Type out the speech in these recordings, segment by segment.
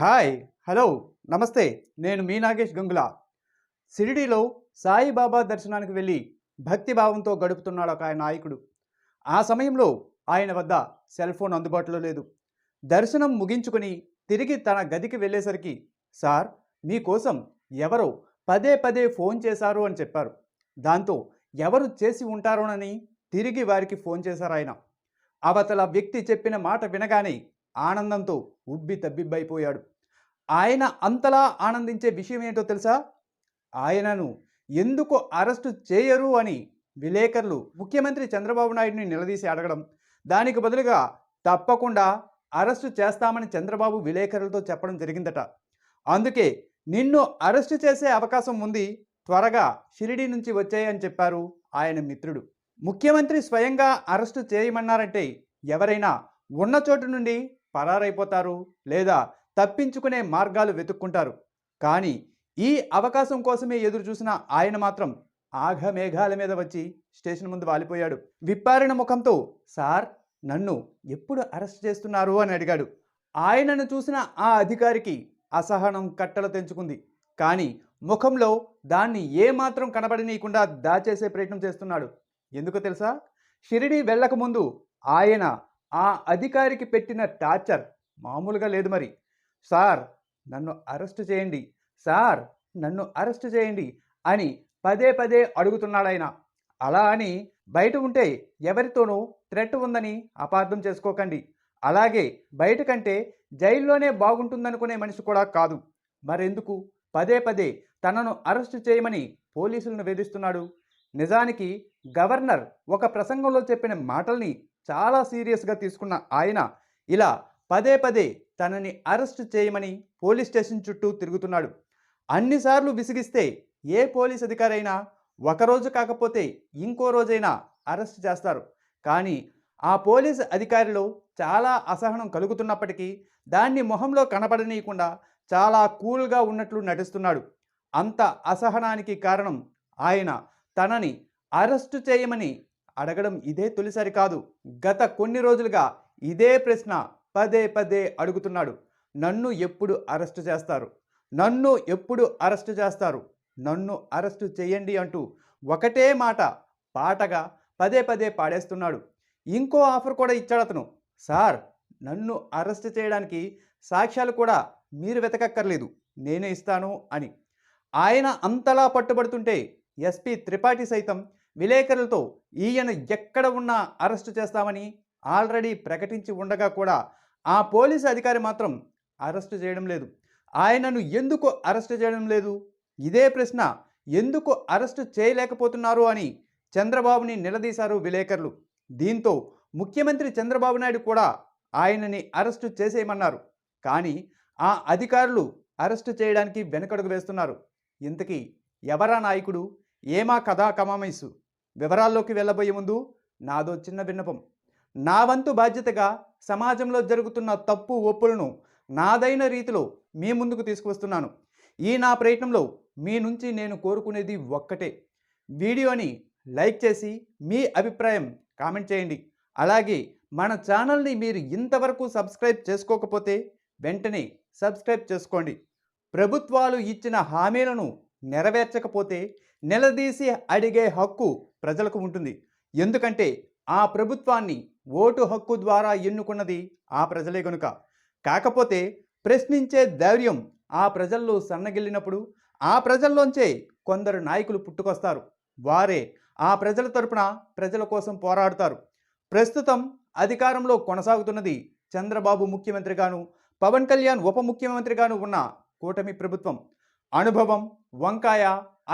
Hi hello నమస్తే. నేను మీ నాగేష్ గంగుల. షిరిడీలో సాయిబాబా దర్శనానికి వెళ్ళి భక్తిభావంతో గడుపుతున్నాడు ఒక ఆయన నాయకుడు. ఆ సమయంలో ఆయన వద్ద సెల్ ఫోన్ అందుబాటులో లేదు. దర్శనం ముగించుకుని తిరిగి తన గదికి వెళ్ళేసరికి సార్ మీకోసం ఎవరో పదే పదే ఫోన్ చేశారు అని చెప్పారు. దాంతో ఎవరు చేసి ఉంటారోనని తిరిగి వారికి ఫోన్ చేశారు ఆయన. అవతల వ్యక్తి చెప్పిన మాట వినగానే ఆనందంతో ఉబ్బి తబ్బిబ్బైపోయాడు. ఆయన అంతలా ఆనందించే విషయం ఏంటో తెలుసా? ఆయనను ఎందుకు అరెస్టు చేయరు అని విలేకరులు ముఖ్యమంత్రి చంద్రబాబు నాయుడిని నిలదీసి అడగడం. దానికి బదులుగా తప్పకుండా అరెస్టు చేస్తామని చంద్రబాబు విలేకరులతో చెప్పడం జరిగిందట. అందుకే నిన్ను అరెస్టు చేసే అవకాశం ఉంది త్వరగా షిరిడి నుంచి వచ్చాయని చెప్పారు ఆయన మిత్రుడు. ముఖ్యమంత్రి స్వయంగా అరెస్టు చేయమన్నారంటే ఎవరైనా ఉన్న చోటు నుండి పరారైపోతారు లేదా తప్పించుకునే మార్గాలు వెతుక్కుంటారు. కానీ ఈ అవకాశం కోసమే ఎదురు చూసిన ఆయన మాత్రం ఆఘమేఘాల మీద వచ్చి స్టేషన్ ముందు వాలిపోయాడు. విప్పారిన ముఖంతో సార్ నన్ను ఎప్పుడు అరెస్ట్ చేస్తున్నారు? అని అడిగాడు. ఆయనను చూసిన ఆ అధికారికి అసహనం కట్టలు తెంచుకుంది. కానీ ముఖంలో దాన్ని ఏమాత్రం కనబడనీయకుండా దాచేసే ప్రయత్నం చేస్తున్నాడు. ఎందుకు తెలుసా? షిరిడి వెళ్ళకముందు ఆయన ఆ అధికారికి పెట్టిన టార్చర్ మామూలుగా లేదు మరి. సార్ నన్ను అరెస్ట్ చేయండి. సార్ నన్ను అరెస్ట్ చేయండి అని పదే పదే అడుగుతున్నాడాయన అలా అని బయట ఉంటే ఎవరితోనూ థ్రెట్ ఉందని అపార్థం చేసుకోకండి. అలాగే బయట కంటే జైల్లోనే బాగుంటుందనుకునే మనిషి కూడా కాదు. మరెందుకు? పదే పదే తనను అరెస్ట్ చేయమని పోలీసులను వేధిస్తున్నాడు. నిజానికి గవర్నర్ ఒక ప్రసంగంలో చెప్పిన మాటల్ని చాలా సీరియస్గా తీసుకున్న ఆయన ఇలా పదే పదే తనని అరెస్ట్ చేయమని పోలీస్ స్టేషన్ చుట్టూ తిరుగుతున్నాడు. అన్నిసార్లు విసిగిస్తే ఏ పోలీస్ అధికారైనా ఒకరోజు కాకపోతే ఇంకో రోజైనా అరెస్ట్ చేస్తారు. కానీ ఆ పోలీస్ అధికారిలో చాలా అసహనం కలుగుతున్నప్పటికీ దాన్ని మొహంలో కనపడనీయకుండా చాలా కూల్గా ఉన్నట్లు నటిస్తున్నాడు. అంత అసహనానికి కారణం ఆయన తనని అరెస్టు చేయమని అడగడం ఇదే తొలిసారి కాదు గత కొన్ని రోజులుగా ఇదే ప్రశ్న పదే పదే అడుగుతున్నాడు. నన్ను ఎప్పుడు అరెస్టు చేస్తారు? నన్ను ఎప్పుడు అరెస్టు చేస్తారు? నన్ను అరెస్టు చేయండి అంటూ ఒకటే మాట పాటగా పదే పదే పాడేస్తున్నాడు. ఇంకో ఆఫర్ కూడా ఇచ్చాడు అతను. సార్ నన్ను అరెస్ట్ చేయడానికి సాక్ష్యాలు కూడా మీరు వెతకక్కర్లేదు. నేనే ఇస్తాను అని. ఆయన అంతలా పట్టుబడుతుంటే ఎస్పీ త్రిపాఠి సైతం విలేకరులతో ఈయన ఎక్కడ ఉన్నా అరెస్టు చేస్తామని ఆల్రెడీ ప్రకటించి ఉండగా కూడా ఆ పోలీసు అధికారి మాత్రం అరెస్టు చేయడం లేదు. ఆయనను ఎందుకు అరెస్టు చేయడం లేదు? ఇదే ప్రశ్న ఎందుకు అరెస్టు చేయలేకపోతున్నారు అని చంద్రబాబుని నిలదీశారు విలేకరులు. దీంతో ముఖ్యమంత్రి చంద్రబాబు నాయుడు కూడా ఆయనని అరెస్టు చేసేయమన్నారు. కానీ ఆ అధికారులు అరెస్టు చేయడానికి వెనకడుగు వేస్తున్నారు. ఇంతకీ ఎవరా నాయకుడు? ఏమా కథా కమామైసు? వివరాల్లోకి వెళ్ళబోయే ముందు నాదో చిన్న విన్నపం. నా వంతు బాధ్యతగా సమాజంలో జరుగుతున్న తప్పు ఒప్పులను నాదైన రీతిలో మీ ముందుకు తీసుకువస్తున్నాను. ఈ నా ప్రయత్నంలో మీ నుంచి నేను కోరుకునేది ఒక్కటే. వీడియోని లైక్ చేసి మీ అభిప్రాయం కామెంట్ చేయండి. అలాగే మన ఛానల్ని మీరు ఇంతవరకు సబ్స్క్రైబ్ చేసుకోకపోతే వెంటనే సబ్స్క్రైబ్ చేసుకోండి. ప్రభుత్వాలు ఇచ్చిన హామీలను నెరవేర్చకపోతే నిలదీసి అడిగే హక్కు ప్రజలకు ఉంటుంది. ఎందుకంటే ఆ ప్రభుత్వాన్ని ఓటు హక్కు ద్వారా ఎన్నుకున్నది ఆ ప్రజలే గనుక. కాకపోతే ప్రశ్నించే ధైర్యం ఆ ప్రజల్లో సన్నగిల్లినప్పుడు ఆ ప్రజల్లోంచే కొందరు నాయకులు పుట్టుకొస్తారు. వారే ఆ ప్రజల తరపున ప్రజల కోసం పోరాడుతారు. ప్రస్తుతం అధికారంలో కొనసాగుతున్నది చంద్రబాబు ముఖ్యమంత్రిగాను పవన్ కళ్యాణ్ ఉప ముఖ్యమంత్రిగాను ఉన్న కూటమి ప్రభుత్వం. అనుభవం వంకాయ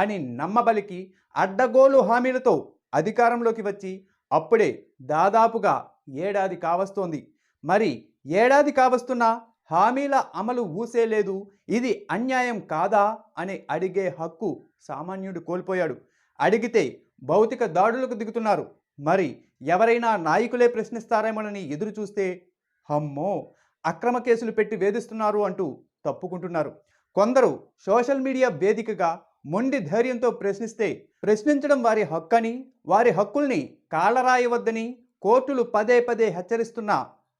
అని నమ్మబలికి అడ్డగోలు హామీలతో అధికారంలోకి వచ్చి అప్పుడే దాదాపుగా ఏడాది కావస్తోంది. మరి ఏడాది కావస్తున్న హామీల అమలు ఊసే లేదు. ఇది అన్యాయం కాదా అని అడిగే హక్కు సామాన్యుడు కోల్పోయాడు. అడిగితే భౌతిక దాడులకు దిగుతున్నారు. మరి ఎవరైనా నాయకులే ప్రశ్నిస్తారేమోనని ఎదురు చూస్తే హమ్మో అక్రమ కేసులు పెట్టి వేధిస్తున్నారు అంటూ తప్పుకుంటున్నారు. కొందరు సోషల్ మీడియా వేదికగా మొండి ధైర్యంతో ప్రశ్నిస్తే ప్రశ్నించడం వారి హక్కని వారి హక్కుల్ని కాలరాయవద్దని కోర్టులు పదే పదే హెచ్చరిస్తున్న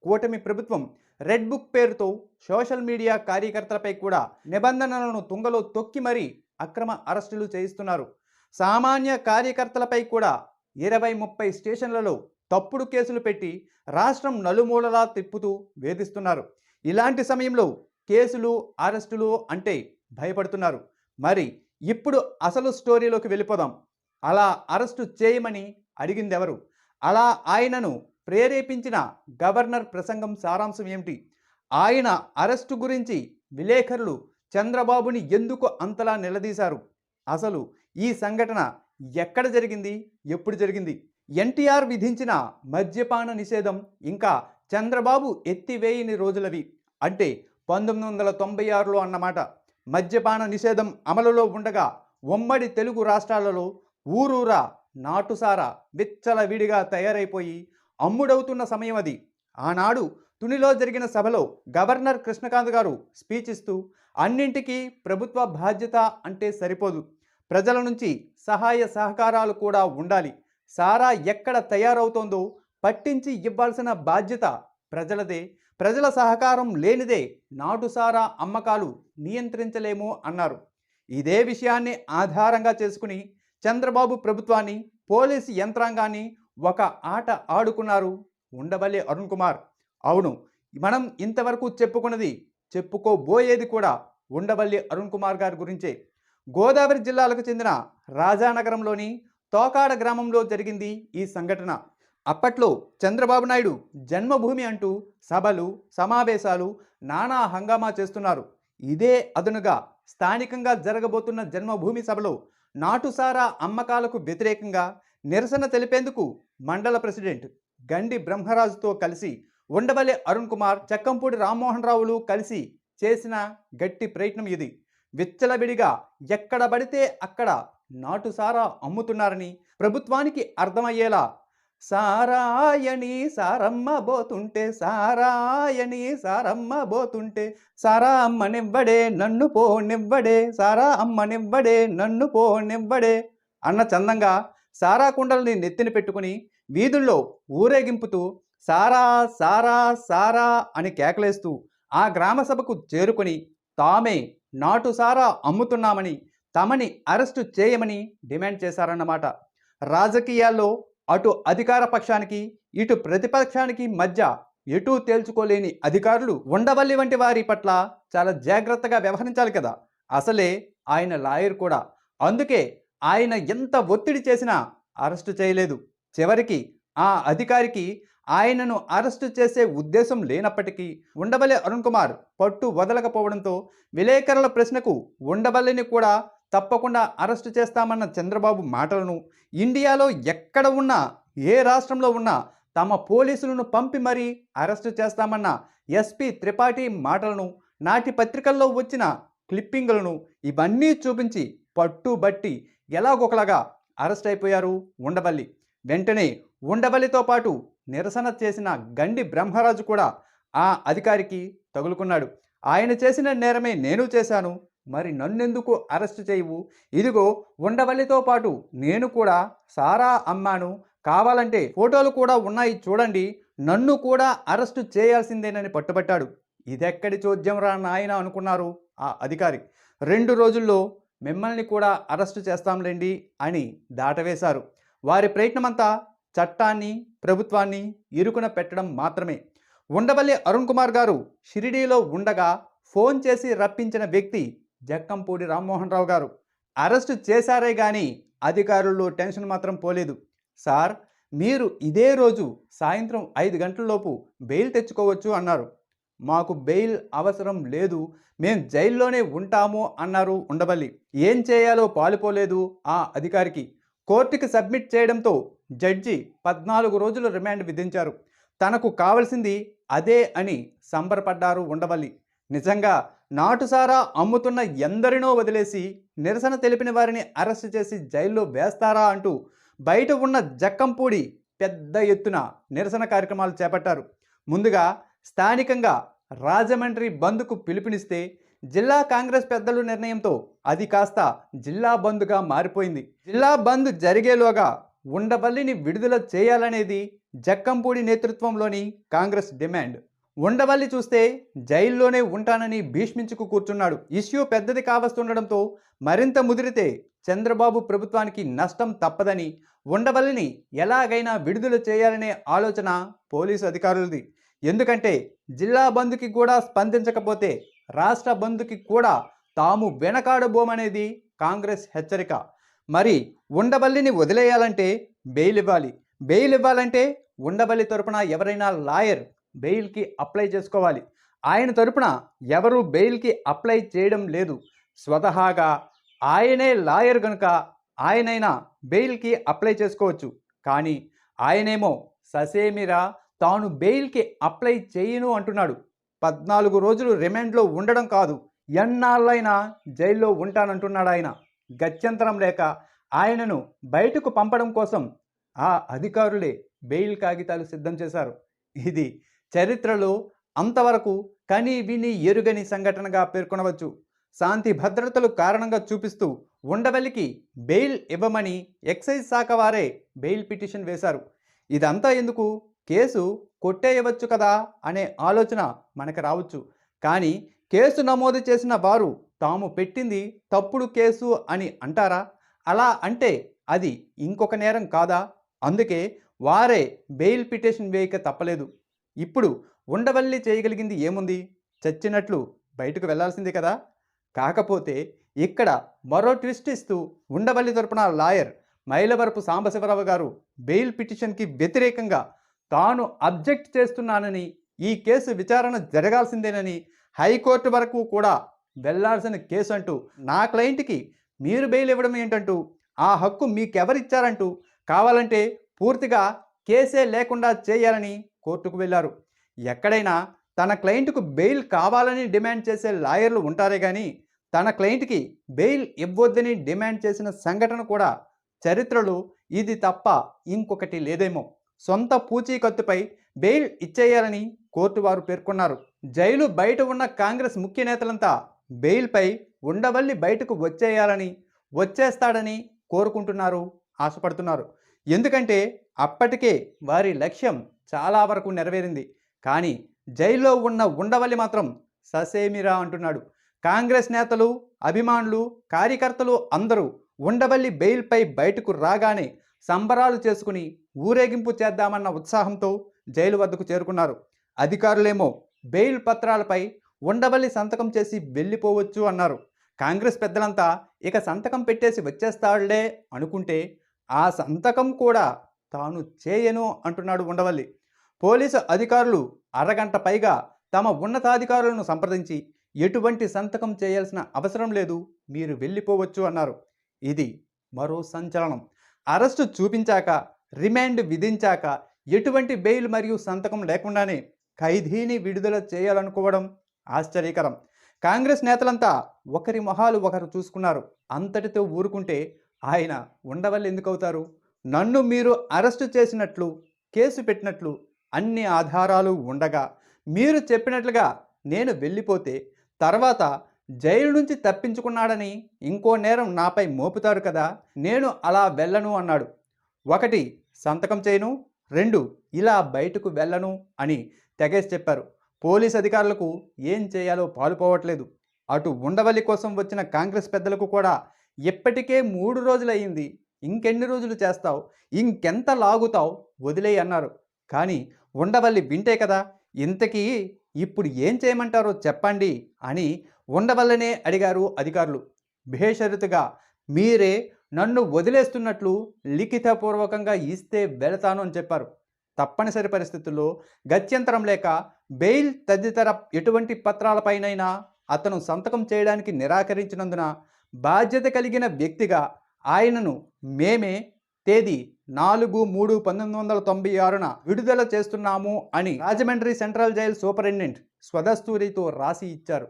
కూటమి ప్రభుత్వం రెడ్ బుక్ పేరుతో సోషల్ మీడియా కార్యకర్తలపై కూడా నిబంధనలను తుంగలో తొక్కి మరీ అక్రమ అరెస్టులు చేయిస్తున్నారు. సామాన్య కార్యకర్తలపై కూడా ఇరవై ముప్పై స్టేషన్లలో తప్పుడు కేసులు పెట్టి రాష్ట్రం నలుమూలలా తిప్పుతూ వేధిస్తున్నారు. ఇలాంటి సమయంలో కేసులు అరెస్టులు అంటే భయపడుతున్నారు. మరి ఇప్పుడు అసలు స్టోరీలోకి వెళ్ళిపోదాం. అలా అరెస్టు చేయమని అడిగిందెవరు? అలా ఆయనను ప్రేరేపించిన గవర్నర్ ప్రసంగం సారాంశం ఏమిటి? ఆయన అరెస్టు గురించి విలేకరులు చంద్రబాబుని ఎందుకు అంతలా నిలదీశారు? అసలు ఈ సంఘటన ఎక్కడ జరిగింది? ఎప్పుడు జరిగింది? ఎన్టీఆర్ విధించిన మద్యపాన నిషేధం ఇంకా చంద్రబాబు ఎత్తివేయని రోజులవి. అంటే పంతొమ్మిది వందల తొంభై ఆరులో అన్నమాట. మద్యపాన నిషేధం అమలులో ఉండగా ఉమ్మడి తెలుగు రాష్ట్రాలలో ఊరూరా నాటుసారా విచ్చలవిడిగా తయారైపోయి అమ్ముడవుతున్న సమయం అది. ఆనాడు తునిలో జరిగిన సభలో గవర్నర్ కృష్ణకాంత్ గారు స్పీచ్ ఇస్తూ అన్నింటికీ ప్రభుత్వ బాధ్యత అంటే సరిపోదు. ప్రజల నుంచి సహాయ సహకారాలు కూడా ఉండాలి. సారా ఎక్కడ తయారవుతోందో పట్టించి ఇవ్వాల్సిన బాధ్యత ప్రజలదే. ప్రజల సహకారం లేనిదే నాటుసారా అమ్మకాలు నియంత్రించలేము అన్నారు. ఇదే విషయాన్ని ఆధారంగా చేసుకుని చంద్రబాబు ప్రభుత్వాన్ని పోలీసు యంత్రాంగాన్ని ఒక ఆట ఆడుకున్నారు ఉండవల్లి అరుణ్ కుమార్. అవును మనం ఇంతవరకు చెప్పుకున్నది చెప్పుకోబోయేది కూడా ఉండవల్లి అరుణ్ కుమార్ గారి గురించే. గోదావరి జిల్లాలకు చెందిన రాజానగరంలోని తోకాడ గ్రామంలో జరిగింది ఈ సంఘటన. అప్పట్లో చంద్రబాబు నాయుడు జన్మభూమి అంటూ సభలు సమావేశాలు నానా హంగామా చేస్తున్నారు. ఇదే అదునుగా స్థానికంగా జరగబోతున్న జన్మభూమి సభలో నాటుసారా అమ్మకాలకు వ్యతిరేకంగా నిరసన తెలిపేందుకు మండల ప్రెసిడెంట్ గండి బ్రహ్మరాజుతో కలిసి ఉండవల్లి అరుణ్ కుమార్ చక్కంపూడి రామ్మోహన్ రావులు కలిసి చేసిన గట్టి ప్రయత్నం ఇది. విచ్చలవిడిగా ఎక్కడ పడితే అక్కడ నాటుసారా అమ్ముతున్నారని ప్రభుత్వానికి అర్థమయ్యేలా సారాయణి సారమ్మ బోతుంటే సారాయణి సారమ్మ బోతుంటే సారా అమ్మనివ్వడే నన్ను పోనివ్వడే సారా అమ్మనివ్వడే నన్ను పోనివ్వడే అన్న చందంగా సారా కుండల్ని నెత్తిన పెట్టుకుని వీధుల్లో ఊరేగింపుతూ సారా సారా సారా అని కేకలేస్తూ ఆ గ్రామ సభకు చేరుకొని తామే నాటు సారా అమ్ముతున్నామని తమని అరెస్టు చేయమని డిమాండ్ చేశారన్నమాట. రాజకీయాల్లో అటు అధికార పక్షానికి ఇటు ప్రతిపక్షానికి మధ్య ఎటూ తేల్చుకోలేని అధికారులు ఉండవల్లి వంటి వారి పట్ల చాలా జాగ్రత్తగా వ్యవహరించాలి కదా. అసలే ఆయన లాయర్ కూడా. అందుకే ఆయన ఎంత ఒత్తిడి చేసినా అరెస్టు చేయలేదు. చివరికి ఆ అధికారికి ఆయనను అరెస్టు చేసే ఉద్దేశం లేనప్పటికీ ఉండవల్లి అరుణ్ కుమార్ పట్టు వదలకపోవడంతో విలేకరుల ప్రశ్నకు ఉండవల్లిని కూడా తప్పకుండా అరెస్టు చేస్తామన్న చంద్రబాబు మాటలను ఇండియాలో ఎక్కడ ఉన్నా ఏ రాష్ట్రంలో ఉన్నా తమ పోలీసులను పంపి మరీ అరెస్టు చేస్తామన్న ఎస్పీ త్రిపాఠి మాటలను నాటి పత్రికల్లో వచ్చిన క్లిప్పింగులను ఇవన్నీ చూపించి పట్టుబట్టి ఎలాగొకలాగా అరెస్ట్ అయిపోయారు ఉండవల్లి. వెంటనే ఉండవల్లితో పాటు నిరసన చేసిన గండి బ్రహ్మరాజు కూడా ఆ అధికారికి తగులుకున్నాడు. ఆయన చేసిన నేరమే నేను చేశాను మరి నన్నెందుకు అరెస్ట్ చేయవు? ఇదిగో ఉండవల్లితో పాటు నేను కూడా సారా అమ్మాను. కావాలంటే ఫోటోలు కూడా ఉన్నాయి చూడండి. నన్ను కూడా అరెస్టు చేయాల్సిందేనని పట్టుబట్టాడు. ఇదెక్కడి చోద్యం రా నాయన అనుకున్నారు ఆ అధికారి. రెండు రోజుల్లో మిమ్మల్ని కూడా అరెస్టు చేస్తాంలేండి అని దాటవేశారు. వారి ప్రయత్నమంతా చట్టాన్ని ప్రభుత్వాన్ని ఇరుకున పెట్టడం మాత్రమే. ఉండవల్లి అరుణ్ కుమార్ గారు షిరిడీలో ఉండగా ఫోన్ చేసి రప్పించిన వ్యక్తి జక్కంపూడి రామ్మోహన్ రావు గారు. అరెస్టు చేశారే కానీ అధికారుల్లో టెన్షన్ మాత్రం పోలేదు. సార్ మీరు ఇదే రోజు సాయంత్రం ఐదు గంటలలోపు బెయిల్ తెచ్చుకోవచ్చు అన్నారు. మాకు బెయిల్ అవసరం లేదు మేం జైల్లోనే ఉంటాము అన్నారు ఉండవల్లి. ఏం చేయాలో పాలుపోలేదు ఆ అధికారికి. కోర్టుకి సబ్మిట్ చేయడంతో జడ్జి పద్నాలుగు రోజులు రిమాండ్ విధించారు. తనకు కావలసింది అదే అని సంబరపడ్డారు ఉండవల్లి. నిజంగా నాటుసారా అమ్ముతున్న ఎందరినో వదిలేసి నిరసన తెలిపిన వారిని అరెస్ట్ చేసి జైల్లో వేస్తారా అంటూ బయట ఉన్న జక్కంపూడి పెద్ద ఎత్తున నిరసన కార్యక్రమాలు చేపట్టారు. ముందుగా స్థానికంగా రాజమండ్రి బంద్కు పిలుపునిస్తే జిల్లా కాంగ్రెస్ పెద్దలు నిర్ణయంతో అది కాస్త జిల్లా బంద్గా మారిపోయింది. జిల్లా బంద్ జరిగేలోగా ఉండవల్లిని విడుదల చేయాలనేది జక్కంపూడి నేతృత్వంలోని కాంగ్రెస్ డిమాండ్. ఉండవల్లి చూస్తే జైల్లోనే ఉంటానని భీష్మించుకు కూర్చున్నాడు. ఇష్యూ పెద్దది కావస్తుండడంతో మరింత ముదిరితే చంద్రబాబు ప్రభుత్వానికి నష్టం తప్పదని ఉండవల్లిని ఎలాగైనా విడుదల చేయాలనే ఆలోచన పోలీసు అధికారులది. ఎందుకంటే జిల్లా బంద్కి కూడా స్పందించకపోతే రాష్ట్ర బంద్కి కూడా తాము వెనకాడబోమనేది కాంగ్రెస్ హెచ్చరిక. మరి ఉండవల్లిని వదిలేయాలంటే బెయిల్ ఇవ్వాలి బెయిల్ ఇవ్వాలంటే ఉండవల్లి తరపున ఎవరైనా లాయర్ బెయిల్కి అప్లై చేసుకోవాలి. ఆయన తరపున ఎవరు బెయిల్కి అప్లై చేయడం లేదు. స్వతహాగా ఆయనే లాయర్ కనుక ఆయనైనా బెయిల్కి అప్లై చేసుకోవచ్చు. కానీ ఆయనేమో ససేమిరా తాను బెయిల్కి అప్లై చేయను అంటున్నాడు. పద్నాలుగు రోజులు రిమాండ్లో ఉండడం కాదు. ఎన్నాళ్ళైనా జైల్లో ఉంటానంటున్నాడు ఆయన. గత్యంతరం లేక ఆయనను బయటకు పంపడం కోసం ఆ అధికారులే బెయిల్ కాగితాలు సిద్ధం చేశారు. ఇది చరిత్రలో అంతవరకు కని విని ఎరుగని సంఘటనగా పేర్కొనవచ్చు. శాంతి భద్రతలు కారణంగా చూపిస్తూ ఉండవల్లికి బెయిల్ ఇవ్వమని ఎక్సైజ్ శాఖ వారే బెయిల్ పిటిషన్ వేశారు. ఇదంతా ఎందుకు? కేసు కొట్టేయవచ్చు కదా అనే ఆలోచన మనకు రావచ్చు. కానీ కేసు నమోదు చేసిన వారు తాము పెట్టింది తప్పుడు కేసు అని అంటారా? అలా అంటే అది ఇంకొక నేరం కాదా? అందుకే వారే బెయిల్ పిటిషన్ వేయక తప్పలేదు. ఇప్పుడు ఉండవల్లి చేయగలిగింది ఏముంది? చచ్చినట్లు బయటకు వెళ్ళాల్సిందే కదా! కాకపోతే ఇక్కడ మరో ట్విస్ట్ ఇస్తూ ఉండవల్లి తరపున లాయర్ మైలవరపు సాంబశివరావు గారు బెయిల్ పిటిషన్కి వ్యతిరేకంగా తాను అబ్జెక్ట్ చేస్తున్నానని ఈ కేసు విచారణ జరగాల్సిందేనని హైకోర్టు వరకు కూడా వెళ్ళాల్సిన కేసు అంటూ నా క్లయింట్కి మీరు బెయిల్ ఇవ్వడం ఏంటంటూ ఆ హక్కు మీకెవరిచ్చారంటూ కావాలంటే పూర్తిగా కేసే లేకుండా చేయాలని కోర్టుకు వెళ్ళారు. ఎక్కడైనా తన క్లయింట్కు బెయిల్ కావాలని డిమాండ్ చేసే లాయర్లు ఉంటారే కానీ తన క్లయింట్కి బెయిల్ ఇవ్వొద్దని డిమాండ్ చేసిన సంఘటన కూడా చరిత్రలో ఇది తప్ప ఇంకొకటి లేదేమో. సొంత పూచీకత్తుపై బెయిల్ ఇచ్చేయాలని కోర్టు వారు పేర్కొన్నారు. జైలు బయట ఉన్న కాంగ్రెస్ ముఖ్య నేతలంతా బెయిల్పై ఉండవల్లి బయటకు వచ్చేయాలని వచ్చేస్తాడని కోరుకుంటున్నారు ఆశపడుతున్నారు. ఎందుకంటే అప్పటికే వారి లక్ష్యం చాలా వరకు నెరవేరింది. కానీ జైల్లో ఉన్న ఉండవల్లి మాత్రం ససేమిరా అంటున్నాడు. కాంగ్రెస్ నేతలు అభిమానులు కార్యకర్తలు అందరూ ఉండవల్లి బెయిల్పై బయటకు రాగానే సంబరాలు చేసుకుని ఊరేగింపు చేద్దామన్న ఉత్సాహంతో జైలు వద్దకు చేరుకున్నారు. అధికారులేమో బెయిల్ పత్రాలపై ఉండవల్లి సంతకం చేసి వెళ్ళిపోవచ్చు అన్నారు. కాంగ్రెస్ పెద్దలంతా ఇక సంతకం పెట్టేసి వచ్చేస్తాడులే అనుకుంటే ఆ సంతకం కూడా తాను చేయను అంటున్నాడు ఉండవల్లి. పోలీసు అధికారులు అరగంట పైగా తమ ఉన్నతాధికారులను సంప్రదించి ఎటువంటి సంతకం చేయాల్సిన అవసరం లేదు మీరు వెళ్ళిపోవచ్చు అన్నారు. ఇది మరో సంచలనం. అరెస్టు చూపించాక రిమాండ్ విధించాక ఎటువంటి బెయిల్ మరియు సంతకం లేకుండానే ఖైదీని విడుదల చేయాలనుకోవడం ఆశ్చర్యకరం. కాంగ్రెస్ నేతలంతా ఒకరి మొహాలు ఒకరు చూసుకున్నారు. అంతటితో ఊరుకుంటే ఆయన ఉండవల్లి ఎందుకు అవుతారు నన్ను మీరు అరెస్టు చేసినట్లు కేసు పెట్టినట్లు అన్ని ఆధారాలు ఉండగా మీరు చెప్పినట్లుగా నేను వెళ్ళిపోతే తర్వాత జైలు నుంచి తప్పించుకున్నాడని ఇంకో నేరం నాపై మోపుతారు కదా నేను అలా వెళ్ళను అన్నాడు. ఒకటి సంతకం చేయను. రెండు ఇలా బయటకు వెళ్ళను అని తెగేసి చెప్పారు. పోలీస్ అధికారులకు ఏం చేయాలో పాలుపోవట్లేదు. అటు ఉండవల్లి కోసం వచ్చిన కాంగ్రెస్ పెద్దలకు కూడా ఇప్పటికే మూడు రోజులయ్యింది. ఇంకెన్ని రోజులు చేస్తావు? ఇంకెంత లాగుతావు? వదిలేయి అన్నారు. కానీ ఉండవల్లి వింటే కదా ఇంతకీ ఇప్పుడు ఏం చేయమంటారో చెప్పండి అని ఉండవల్లనే అడిగారు అధికారులు. బేషరతుగా మీరే నన్ను వదిలేస్తున్నట్లు లిఖితపూర్వకంగా ఇస్తే వెళతాను అని చెప్పారు. తప్పనిసరి పరిస్థితుల్లో గత్యంతరం లేక బెయిల్ తదితర ఎటువంటి పత్రాలపైనైనా అతను సంతకం చేయడానికి నిరాకరించినందున బాధ్యత కలిగిన వ్యక్తిగా ఆయనను మేమే తేదీ నాలుగు మూడు పంతొమ్మిది వందల తొంభై ఆరున విడుదల చేస్తున్నాము అని రాజమండ్రి సెంట్రల్ జైల్ సూపరింటెండెంట్ స్వదస్తూరితో రాసి ఇచ్చారు.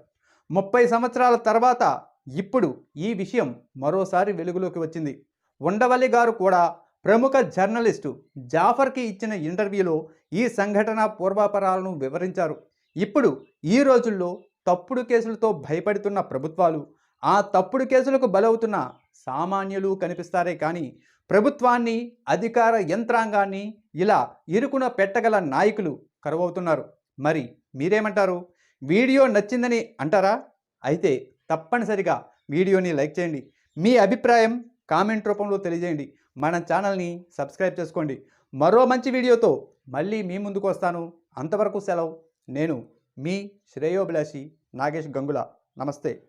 ముప్పై సంవత్సరాల తర్వాత ఇప్పుడు ఈ విషయం మరోసారి వెలుగులోకి వచ్చింది. ఉండవల్లి గారు కూడా ప్రముఖ జర్నలిస్టు జాఫర్కి ఇచ్చిన ఇంటర్వ్యూలో ఈ సంఘటన పూర్వాపరాలను వివరించారు. ఇప్పుడు ఈ రోజుల్లో తప్పుడు కేసులతో భయపడుతున్న ప్రభుత్వాలు ఆ తప్పుడు కేసులకు బలవుతున్న సామాన్యులు కనిపిస్తారే కానీ ప్రభుత్వాన్ని అధికార యంత్రాంగాన్ని ఇలా ఇరుకున పెట్టగల నాయకులు కరువవుతున్నారు. మరి మీరేమంటారు? వీడియో నచ్చిందని అంటారా? అయితే తప్పనిసరిగా వీడియోని లైక్ చేయండి. మీ అభిప్రాయం కామెంట్ రూపంలో తెలియజేయండి. మన ఛానల్ని సబ్స్క్రైబ్ చేసుకోండి. మరో మంచి వీడియోతో మళ్ళీ మీ ముందుకు వస్తాను. అంతవరకు సెలవు. నేను మీ శ్రేయోభిలాషి నాగేష్ గంగుల. నమస్తే.